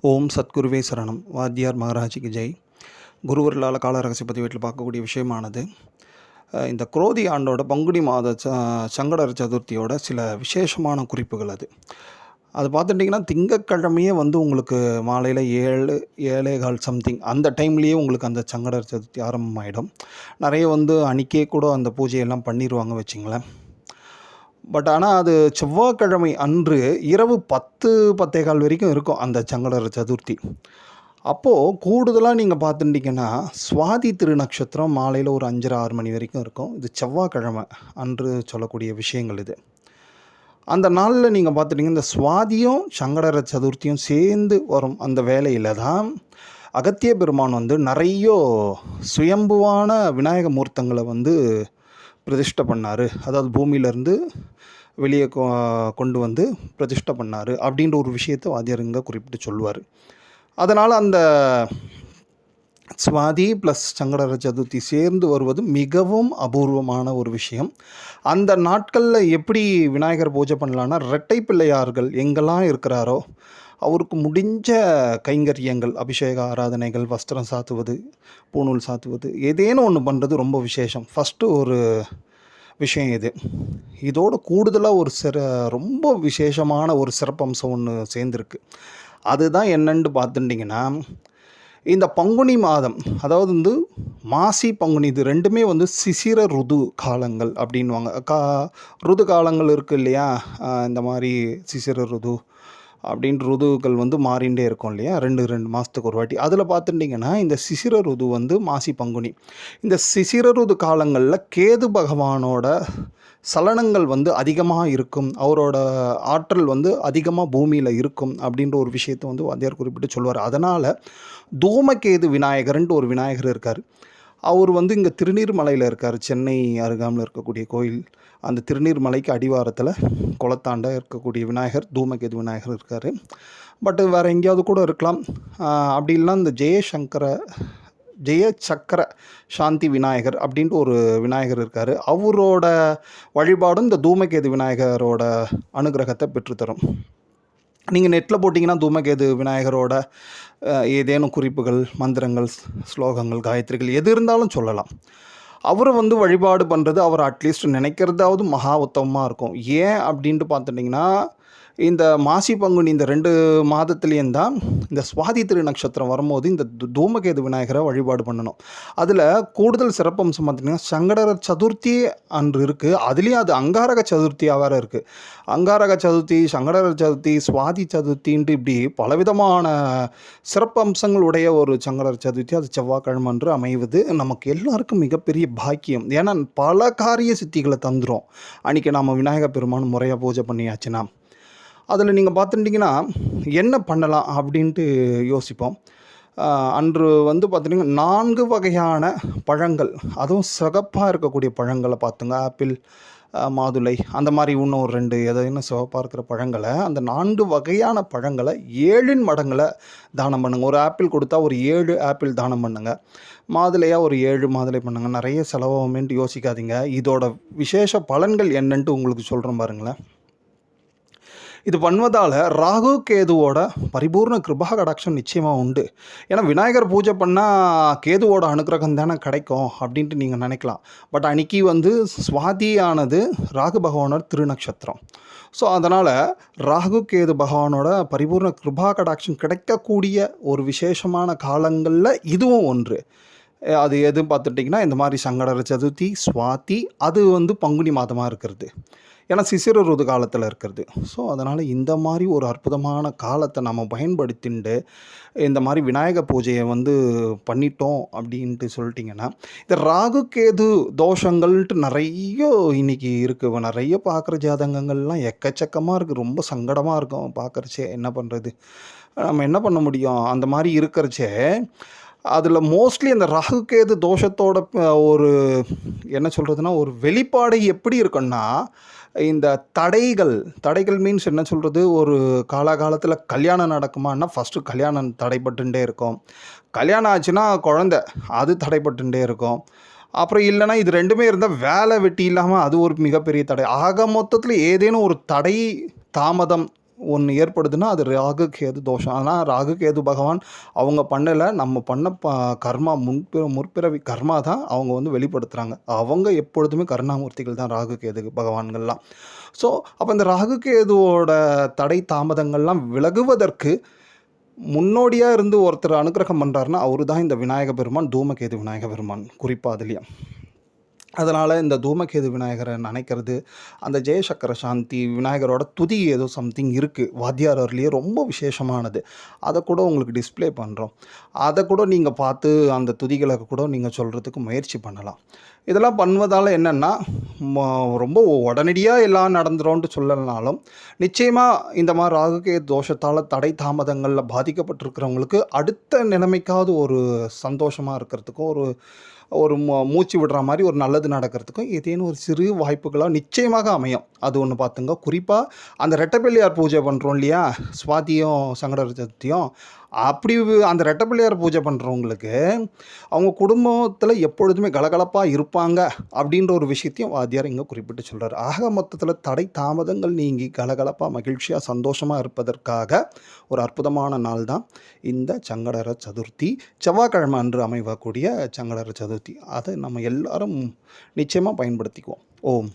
ஓம் சத்குருவே சரணம். வாத்தியார் மகாராஜிக்கு ஜெய். குருவர்களால் கால ரகசிய பதிவேட்டில் பார்க்கக்கூடிய விஷயமானது இந்த குரோதி ஆண்டோட பங்குனி மாத ச சதுர்த்தியோட சில விசேஷமான குறிப்புகள் அது. அது பார்த்துட்டிங்கன்னா திங்கட்கிழமையே வந்து உங்களுக்கு மாலையில் ஏழு ஏழே கால் சம்திங் அந்த டைம்லேயே உங்களுக்கு அந்த சங்கடர் சதுர்த்தி ஆரம்பமாயிடும். நிறைய வந்து அன்றைக்கே கூட அந்த பூஜையெல்லாம் பண்ணிடுவாங்க வச்சிங்களேன். பட் ஆனால் அது செவ்வாய்க்கிழமை அன்று இரவு பத்து பத்தேகால் வரைக்கும் இருக்கும் அந்த சங்கடர சதுர்த்தி. அப்போது கூடுதலாக நீங்கள் பார்த்துட்டிங்கன்னா சுவாதி திருநக்ஷத்திரம் மாலையில் ஒரு அஞ்சரை ஆறு மணி வரைக்கும் இருக்கும். இது செவ்வாய்க்கிழமை அன்று சொல்லக்கூடிய விஷயங்கள் இது. அந்த நாளில் நீங்கள் பார்த்துட்டிங்கன்னா இந்த சுவாதியும் சங்கடர சதுர்த்தியும் சேர்ந்து வரும் அந்த வேலையில் தான் அகத்திய பெருமான் வந்து நிறைய சுயம்புவான விநாயக மூர்த்தங்களை வந்து பிரதிஷ்டை பண்ணார். அதாவது பூமியிலேருந்து வெளியே கொ கொண்டு வந்து பிரதிஷ்டை பண்ணார் அப்படின்ற ஒரு விஷயத்தை வாத்தியாருங்க குறிப்பிட்டு சொல்லுவார். அதனால் அந்த சுவாதி ப்ளஸ் சங்கடர சதுர்த்தி சேர்ந்து வருவது மிகவும் அபூர்வமான ஒரு விஷயம். அந்த நாட்களில் எப்படி விநாயகர் பூஜை பண்ணலான்னா ரெட்டை பிள்ளையார்கள் எங்கெல்லாம் இருக்கிறாரோ அவருக்கு முடிஞ்ச கைங்கரியங்கள் அபிஷேக ஆராதனைகள் வஸ்திரம் சாத்துவது பூணூல் சாத்துவது ஏதேனும் ஒன்று பண்ணுறது ரொம்ப விசேஷம். ஃபஸ்ட்டு ஒரு விஷயம் இது. இதோட கூடுதலாக ஒரு சிற ரொம்ப விசேஷமான ஒரு சிறப்பம்சம் ஒன்று சேர்ந்துருக்கு. அதுதான் என்னன்னு பார்த்துட்டிங்கன்னா இந்த பங்குனி மாதம் அதாவது வந்து மாசி பங்குனி இது ரெண்டுமே வந்து சிசிர ருது காலங்கள் அப்படின்வாங்க கா ருது காலங்கள் இருக்குது இல்லையா? இந்த மாதிரி சிசிர ருது அப்படின்ற ருதுவுகள் வந்து மாறிண்டே இருக்கும் இல்லையா? ரெண்டு ரெண்டு மாதத்துக்கு ஒரு வாட்டி. அதில் பார்த்துட்டிங்கன்னா இந்த சிசிர ருது வந்து மாசி பங்குனி. இந்த சிசிர ருது காலங்களில் கேது பகவானோட சலனங்கள் வந்து அதிகமாக இருக்கும். அவரோட ஆற்றல் வந்து அதிகமாக பூமியில் இருக்கும் அப்படின்ற ஒரு விஷயத்தை வந்து வாத்தியார் குறிப்பிட்டு சொல்லுவார் அதனால் தூமகேது விநாயகர்ன்ட்டு ஒரு விநாயகர் இருக்கார். அவர் வந்து இங்கே திருநீர்மலையில் இருக்கார். சென்னை அருகாமில் இருக்கக்கூடிய கோயில். அந்த திருநீர்மலைக்கு அடிவாரத்தில் குளத்தாண்ட இருக்கக்கூடிய விநாயகர் தூமகேது விநாயகர் இருக்கார். பட் வேறு எங்கேயாவது கூட இருக்கலாம். அப்படி இல்லைன்னா இந்த ஜெயசங்கர ஜெய சக்கர சாந்தி விநாயகர் அப்படின்ட்டு ஒரு விநாயகர் இருக்கார். அவரோட வழிபாடும் இந்த தூமகேது விநாயகரோட அனுகிரகத்தை பெற்றுத்தரும். நீங்கள் நெட்டில் போட்டிங்கன்னா தூமகேது விநாயகரோட ஏதேனும் குறிப்புகள் மந்திரங்கள் ஸ்லோகங்கள் காயத்ரிகள் எது இருந்தாலும் சொல்லலாம். அவரை வந்து வழிபாடு பண்ணுறது அவர் அட்லீஸ்ட் நினைக்கிறதாவது மகா உத்தமமாக இருக்கும். ஏன் அப்படின்ட்டு பார்த்துட்டிங்கன்னா இந்த மாசி பங்குனி இந்த ரெண்டு மாதத்துலேயும் தான் இந்த சுவாதி திரு நட்சத்திரம் வரும்போது இந்த தூமகேது விநாயகரை வழிபாடு பண்ணணும். அதில் கூடுதல் சிறப்பம்சம் பார்த்திங்கன்னா சங்கடர சதுர்த்தி அன்று இருக்குது அதுலேயும் அது அங்காரக சதுர்த்தியாக வேறு இருக்குது அங்காரக சதுர்த்தி சங்கடர சதுர்த்தி சுவாதி சதுர்த்தின்ட்டு இப்படி பலவிதமான சிறப்பம்சங்களுடைய ஒரு சங்கடர சதுர்த்தி அது செவ்வாய்க்கிழமை அன்று அமைவது நமக்கு எல்லாருக்கும் மிகப்பெரிய பாக்கியம். ஏன்னா பல காரிய சித்திகளை தந்துடும் அன்றைக்கி நாம் விநாயகர் பெருமான் முறையாக பூஜை பண்ணியாச்சுன்னா. அதில் நீங்கள் பார்த்துட்டிங்கன்னா என்ன பண்ணலாம் அப்படின்ட்டு யோசிப்போம். அன்று வந்து பார்த்துட்டிங்கன்னா நான்கு வகையான பழங்கள் அதுவும் சிகப்பாக இருக்கக்கூடிய பழங்களை பார்த்துங்க. ஆப்பிள் மாதுளை அந்த மாதிரி இன்னும் ஒரு ரெண்டு எதையும் சிவப்பாக இருக்கிற பழங்களை அந்த நான்கு வகையான பழங்களை ஏழின் மடங்களை தானம் பண்ணுங்கள் ஒரு ஆப்பிள் கொடுத்தா ஒரு ஏழு ஆப்பிள் தானம் பண்ணுங்கள் மாதுளையாக ஒரு ஏழு மாதுளை பண்ணுங்க. நிறைய செலவாகுமேன்ட்டு யோசிக்காதீங்க. இதோட விசேஷ பலன்கள் என்னன்ட்டு உங்களுக்கு சொல்கிறேன் பாருங்களேன். இது பண்ணுவதால் ராகு கேதுவோட பரிபூர்ண கிருபா கடாட்சம் நிச்சயமாக உண்டு. ஏன்னா விநாயகர் பூஜை பண்ணால் கேதுவோட அனுக்கிரகம் தானே கிடைக்கும் அப்படின்ட்டு நீங்கள் நினைக்கலாம். பட் அன்னைக்கு வந்து சுவாதியானது ராகு பகவானோட திருநக்ஷத்திரம். ஸோ அதனால் ராகு கேது பகவானோட பரிபூர்ண கிருபா கடாட்சம் கிடைக்கக்கூடிய ஒரு விசேஷமான காலங்களில் இதுவும் ஒன்று. அது எது பார்த்துட்டிங்கன்னா இந்த மாதிரி சங்கடர சதுர்த்தி சுவாதி அது வந்து பங்குனி மாதமாக இருக்கிறது. ஏன்னா சிசிர ருது காலத்தில் இருக்கிறது. ஸோ அதனால் இந்த மாதிரி ஒரு அற்புதமான காலத்தை நம்ம பயன்படுத்திண்டு இந்த மாதிரி விநாயக பூஜையை வந்து பண்ணிட்டோம் அப்படின்ட்டு சொல்லிட்டிங்கன்னா இந்த ராகு கேது தோஷங்கள்ட்டு நிறைய இன்னைக்கு இருக்குது நிறைய பார்க்குற ஜாதகங்கள்லாம் எக்கச்சக்கமாக இருக்குது ரொம்ப சங்கடமாக இருக்கும் பார்க்குறச்சே என்ன பண்ணுறது நம்ம என்ன பண்ண முடியும்? அந்த மாதிரி இருக்கிறச்சே அதில் மோஸ்ட்லி அந்த ராகுகேது தோஷத்தோட ஒரு என்ன சொல்கிறதுனா ஒரு வெளிப்பாடு எப்படி இருக்குன்னா இந்த தடைகள் தடைகள் மீன்ஸ் என்ன சொல்கிறது ஒரு காலகாலத்தில் கல்யாணம் நடக்குமான்னா ஃபஸ்ட்டு கல்யாணம் தடைப்பட்டுட்டே இருக்கும். கல்யாணம் ஆச்சுன்னா குழந்த அது தடைப்பட்டுட்டே இருக்கும். அப்புறம் இல்லைன்னா இது ரெண்டுமே இருந்தால் வேலை வெட்டி இல்லாமல் அது ஒரு மிகப்பெரிய தடை. ஆக மொத்தத்தில் ஏதேனும் ஒரு தடை தாமதம் ஒன்று ஏற்படுதுன்னா அது ராகு கேது தோஷம். ஆனால் ராகு கேது பகவான் அவங்க பண்ணலை. நம்ம பண்ண ப கர்மா முன்பிற முற்பிறவி கர்மா தான் அவங்க வந்து வெளிப்படுத்துகிறாங்க அவங்க எப்பொழுதுமே கருணாமூர்த்திகள் தான் ராகு கேது பகவான்கள்லாம். ஸோ அப்போ இந்த ராகு கேதுவோட தடை தாமதங்கள்லாம் விலகுவதற்கு முன்னோடியாக இருந்து ஒருத்தர் அனுக்கிரகம் பண்ணுறாருன்னா அவரு தான் இந்த விநாயக பெருமான் தூமகேது விநாயக பெருமான் குறிப்பாக அதுலேயும். அதனால் இந்த தூமகேது விநாயகரை நினைக்கிறது. அந்த ஜெயசக்கர சாந்தி விநாயகரோட துதி ஏதோ சம்திங் இருக்குது வாத்தியாரர்லேயே ரொம்ப விசேஷமானது. அதை கூட உங்களுக்கு டிஸ்ப்ளே பண்ணுறோம் அதை கூட நீங்கள் பார்த்து அந்த துதிகளை கூட நீங்கள் சொல்கிறதுக்கு முயற்சி பண்ணலாம். இதெல்லாம் பண்ணுவதால் என்னென்னா ரொம்ப உடனடியாக எல்லாம் நடந்துரும்ன்ட்டு சொல்லலனாலும் நிச்சயமாக இந்த மாதிரி ராகுகே தோஷத்தால் தடை தாமதங்களில் பாதிக்கப்பட்டிருக்கிறவங்களுக்கு அடுத்த நிலைமைக்காவது ஒரு சந்தோஷமாக இருக்கிறதுக்கும் ஒரு ஒரு மூச்சு விடுற மாதிரி ஒரு நல்லது நடக்கிறதுக்கும் ஏதேனும் ஒரு சிறு வாய்ப்புகளாக நிச்சயமாக அமையும். அது ஒன்று பார்த்துங்க. குறிப்பாக அந்த ரெட்டப்பிள்ளையார் பூஜை பண்ணுறோம் இல்லையா? சுவாதியும் சங்கடரஜத்தையும் அப்படி அந்த ரெட்டப்பிள்ளையார் பூஜை பண்ணுறவங்களுக்கு அவங்க குடும்பத்தில் எப்பொழுதுமே கலகலப்பாக இருப்பாங்க அப்படின்ற ஒரு விஷயத்தையும் வாத்தியார் இங்கே குறிப்பிட்டு சொல்கிறார் ஆக மொத்தத்தில் தடை தாமதங்கள் நீங்கி கலகலப்பாக மகிழ்ச்சியாக சந்தோஷமாக இருப்பதற்காக ஒரு அற்புதமான நாள் தான் இந்த சங்கடர சதுர்த்தி. செவ்வாய்க்கிழமை அன்று அமைவக்கூடிய சங்கடர சதுர்த்தி. அதை நம்ம எல்லாரும் நிச்சயமாக பயன்படுத்திக்குவோம். ஓம்.